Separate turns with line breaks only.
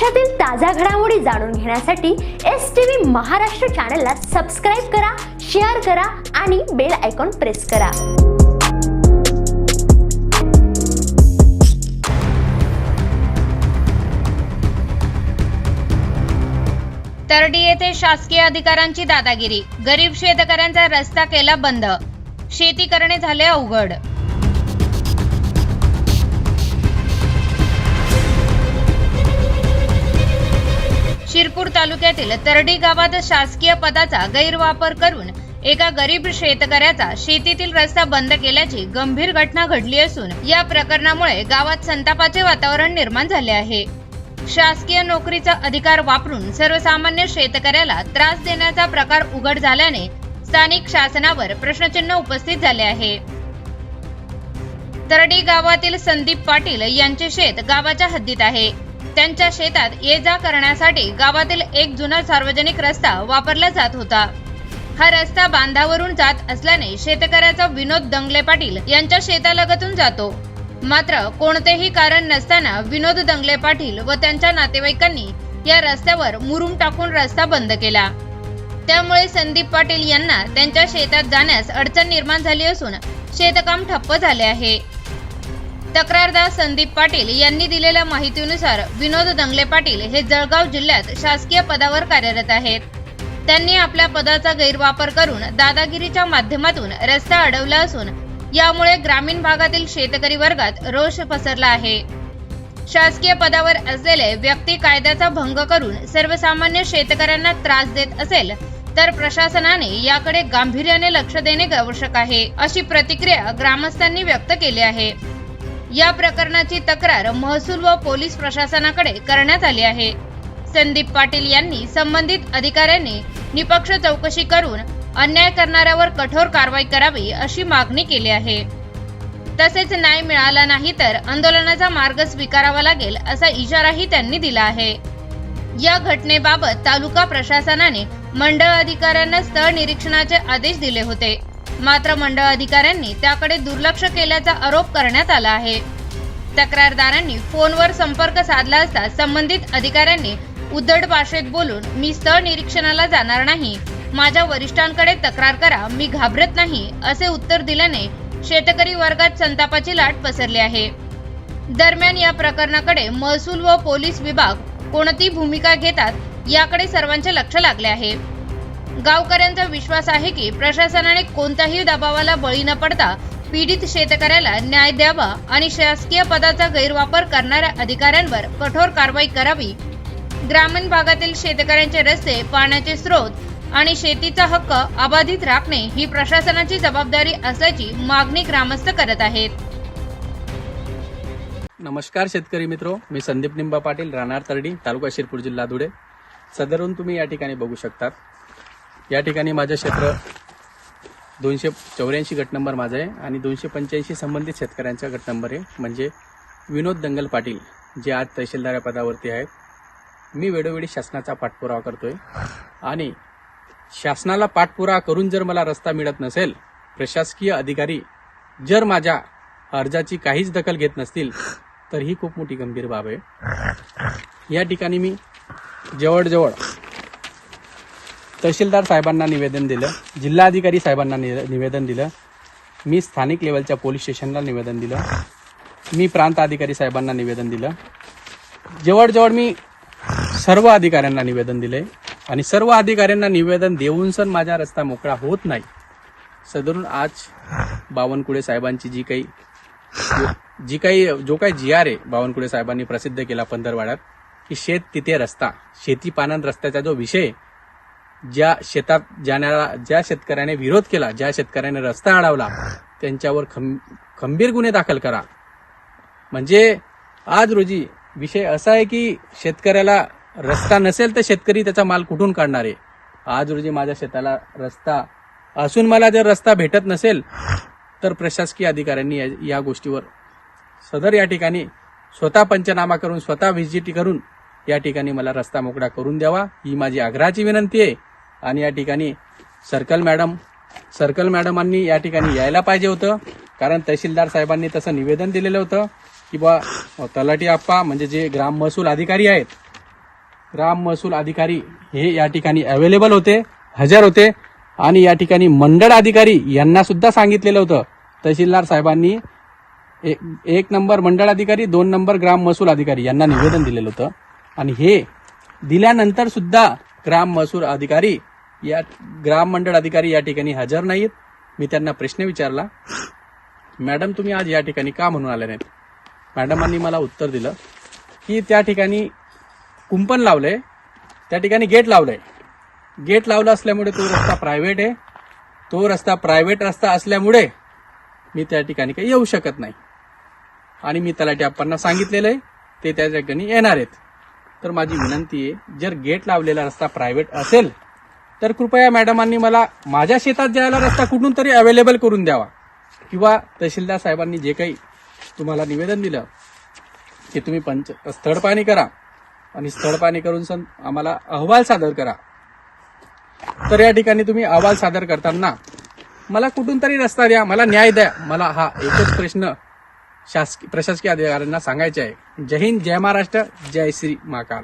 महाराष्ट्रातील ताज्या घडामोडी जाणून घेण्यासाठी एस टी व्ही महाराष्ट्र चॅनलला सबस्क्राईब करा शेअर करा आणि बेल आयकॉन प्रेस करा.
तरडी येथे शासकीय अधिकाऱ्यांची दादागिरी. गरीब शेतकऱ्यांचा रस्ता केला बंद. शेती करणे झाले अवघड. शिरपूर तालुक्यातील तरडी गावात शासकीय पदाचा गैरवापर करून एका गरीब शेतकऱ्याचा शेतीतील रस्ता बंद केल्याची गंभीर घटना घडली असून या प्रकरणामुळे गावात संतापाचे वातावरण निर्माण झाले आहे. शासकीय नोकरीचा अधिकार वापरून सर्वसामान्य शेतकऱ्याला त्रास देण्याचा प्रकार उघड झाल्याने स्थानिक शासनावर प्रश्नचिन्ह उपस्थित झाले आहे. तरडी गावातील संदीप पाटील यांचे शेत गावाच्या हद्दीत आहे. त्यांच्या शेतात ये जा करण्यासाठी गावातील एक जुना सार्वजनिक रस्ता वापरला जात होता. हा रस्ता बांधावरून जात असल्याने शेतकऱ्याचा विनोद दंगले पाटील यांच्या शेतालगतून जातो. मात्र कोणतेही कारण नसताना विनोद दंगले पाटील व त्यांच्या नातेवाईकांनी या रस्त्यावर मुरुम टाकून रस्ता बंद केला. त्यामुळे संदीप पाटील यांना त्यांच्या शेतात जाण्यास अडचण निर्माण झाली असून शेतकाम ठप्प झाले आहे. तक्रारदार संदीप पाटील यांनी दिलेल्या माहितीनुसार विनोद दंगले पाटील हे जळगाव जिल्ह्यात शासकीय पदावर कार्यरत आहेत. त्यांनी आपल्या पदाचा गैरवापर करून दादागिरीच्या माध्यमातून रस्ता अडवला असून यामुळे ग्रामीण भागातील शेतकरी वर्गात रोष पसरला आहे. शासकीय पदावर असलेले व्यक्ती कायद्याचा भंग करून सर्वसामान्य शेतकऱ्यांना त्रास देत असेल तर प्रशासनाने याकडे गांभीर्याने लक्ष देणे आवश्यक आहे अशी प्रतिक्रिया ग्रामस्थांनी व्यक्त केली आहे. या प्रकरणाची तक्रार महसूल व पोलीस प्रशासनाकडे करण्यात आली आहे. संदीप पाटील यांनी संबंधित अधिकाऱ्यांनी निपक्ष चौकशी करून अन्याय करणाऱ्यावर कठोर कारवाई करावी अशी मागणी केली आहे. तसेच न्याय मिळाला नाही तर आंदोलनाचा मार्ग स्वीकारावा लागेल असा इशाराही त्यांनी दिला आहे. या घटनेबाबत तालुका प्रशासनाने मंडळ अधिकाऱ्यांना स्थळ निरीक्षणाचे आदेश दिले होते. मात्र मंडळ अधिकाऱ्यांनी त्याकडे दुर्लक्ष केल्याचा आरोप करण्यात आला आहे. तक्रारदारांनी फोनवर संपर्क साधला असता संबंधित अधिकाऱ्यांनी उद्धट भाषेत बोलून मी स्थळ निरीक्षणाला जाणार नाही. माझ्या वरिष्ठांकडे तक्रार करा. मी घाबरत नाही असे उत्तर दिल्याने शेतकरी वर्गात संतापाची लाट पसरली आहे. दरम्यान या प्रकरणाकडे महसूल व पोलीस विभाग कोणती भूमिका घेतात याकडे सर्वांचे लक्ष लागले आहे. गावकऱ्यांचा विश्वास आहे की प्रशासनाने कोणत्याही दबावाला बळी न पडता पीडित शेतकऱ्याला न्याय द्यावा आणि शासकीय पदाचा गैरवापर करणाऱ्या अधिकाऱ्यांवर कठोर कारवाई करावी. ग्रामीण भागातील शेतकऱ्यांचे रस्ते पाण्याचे स्रोत आणि शेतीचा हक्क अबाधित राखणे ही प्रशासनाची जबाबदारी असल्याची मागणी ग्रामस्थ करत आहेत.
नमस्कार शेतकरी मित्रो मी संदीप निंबा पाटील राहणार तरडी तालुका शिरपूर जिल्हा धुळे. सदरून तुम्ही या ठिकाणी बघू शकतात या ठिकाणी माझं क्षेत्र दोनशे चौऱ्याऐंशी गट नंबर माझा आहे आणि दोनशे पंच्याऐंशी संबंधित शेतकऱ्यांचा गट नंबर आहे. म्हणजे विनोद दंगल पाटील जे आज तहसीलदार या पदावरती आहेत. मी वेळोवेळी शासनाचा पाठपुरावा करतोय. आणि शासनाला पाठपुरावा करून जर मला रस्ता मिळत नसेल प्रशासकीय अधिकारी जर माझ्या अर्जाची काहीच दखल घेत नसतील तर ही खूप मोठी गंभीर बाब आहे. या ठिकाणी मी जवळजवळ तहसीलदार साहेबांना निवेदन दिलं जिल्हाधिकारी साहेबांना निवेदन दिलं मी स्थानिक लेवलच्या पोलीस स्टेशनला निवेदन दिलं मी प्रांत अधिकारी साहेबांना निवेदन दिलं. जवळजवळ मी सर्व अधिकाऱ्यांना निवेदन दिले आणि सर्व अधिकाऱ्यांना निवेदन देऊन सण माझा रस्ता मोकळा होत नाही. सदरून आज बावनकुळे साहेबांची जी काही जी काही जो काही जी आर आहे बावनकुळे साहेबांनी प्रसिद्ध केला पंधरवाड्यात की शेत तिथे रस्ता शेती पानन रस्त्याचा जो विषय ज्या शेतात जाण्याला ज्या शेतकऱ्याने विरोध केला ज्या शेतकऱ्याने रस्ता अडवला त्यांच्यावर खं खंबीर गुन्हे दाखल करा. म्हणजे आज रोजी विषय असा आहे की शेतकऱ्याला रस्ता नसेल तर शेतकरी त्याचा माल कुठून काढणार आहे? आज रोजी माझ्या शेताला रस्ता असून मला जर रस्ता भेटत नसेल तर प्रशासकीय अधिकाऱ्यांनी या- या गोष्टीवर सदर या ठिकाणी स्वतः पंचनामा करून स्वतः व्हिजिट करून या ठिकाणी मला रस्ता मोकळा करून द्यावा. ही माझी आग्रहाची विनंती आहे. आणि या ठिकाणी सर्कल मॅडम सर्कल मॅडमांनी या ठिकाणी यायला पाहिजे होतं. कारण तहसीलदार साहेबांनी तसं निवेदन दिलेलं होतं की बा तलाठी आप्पा म्हणजे जे ग्राम महसूल अधिकारी आहेत ग्राम महसूल अधिकारी हे या ठिकाणी अवेलेबल होते हजर होते. आणि या ठिकाणी मंडळ अधिकारी यांना सुद्धा सांगितलेलं होतं. तहसीलदार साहेबांनी एक एक नंबर मंडळ अधिकारी दोन नंबर ग्राम महसूल अधिकारी यांना निवेदन दिलेलं होतं. आणि हे दिल्यानंतर सुद्धा ग्राम महसूल अधिकारी या ग्राम मंडळ अधिकारी या ठिकाणी हजर नाहीत. मी त्यांना प्रश्न विचारला मॅडम तुम्ही आज या ठिकाणी का म्हणून आले नाहीत? मॅडमांनी मला उत्तर दिलं की त्या ठिकाणी कुंपण लावलंय त्या ठिकाणी गेट लावलंय. गेट लावलं असल्यामुळे तो रस्ता प्रायव्हेट आहे. तो रस्ता प्रायव्हेट रस्ता असल्यामुळे मी त्या ठिकाणी काही येऊ शकत नाही. आणि मी तलाठी आपण सांगितलेलं आहे ते त्या ठिकाणी येणार आहेत. तर माझी विनंती आहे जर गेट लावलेला रस्ता प्रायव्हेट असेल तर कृपया मॅडमांनी मला माझ्या शेतात जायला रस्ता कुठून तरी अवेलेबल करून द्यावा. किंवा तहसीलदार साहेबांनी जे काही तुम्हाला निवेदन दिलं की तुम्ही पंच स्थळ पाहणी करा. आणि स्थळ पाहणी करून सन आम्हाला अहवाल सादर करा. तर या ठिकाणी तुम्ही अहवाल सादर करताना मला कुठून तरी रस्ता द्या मला न्याय द्या मला हा एकच प्रश्न शासकीय प्रशासकीय अधिकाऱ्यांना सांगायचे आहे. जय हिंद जय महाराष्ट्र जय श्री महाकाल.